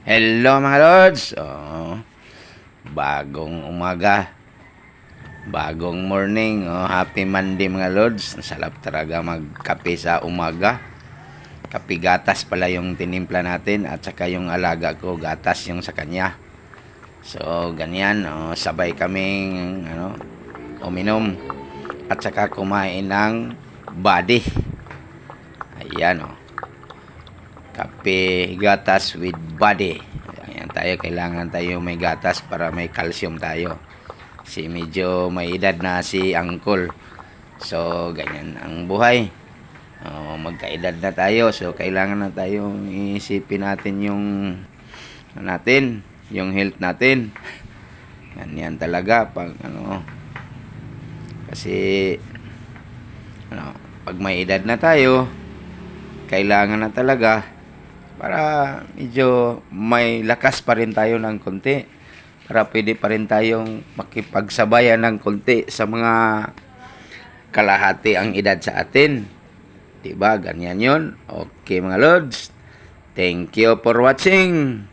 Hello mga Lods! Oh, bagong umaga. Bagong morning. Oh, happy Monday mga Lods. Salap talaga magkape sa umaga. Kape gatas pala yung tinimpla natin at saka yung alaga ko gatas yung sa kanya. So, ganyan. Oh, sabay kaming ano, uminom at saka kumain ng body. Ayan oh kape gatas with body. Ayan tayo, kailangan tayo may gatas para may calcium tayo. Si medyo may edad na si Uncle. So, ganyan ang buhay. Oh, magkaedad na tayo. So, kailangan na tayong isipin natin yung ano natin, yung health natin. Yan, yan talaga pag ano kasi ano, pag may edad na tayo, kailangan na talaga para medyo may lakas pa rin tayo ng konti para pwede pa rin tayong makipagsabayan ng konti sa mga kalahati ang edad sa atin. Diba? Ganyan yon Okay mga Lods. Thank you for watching.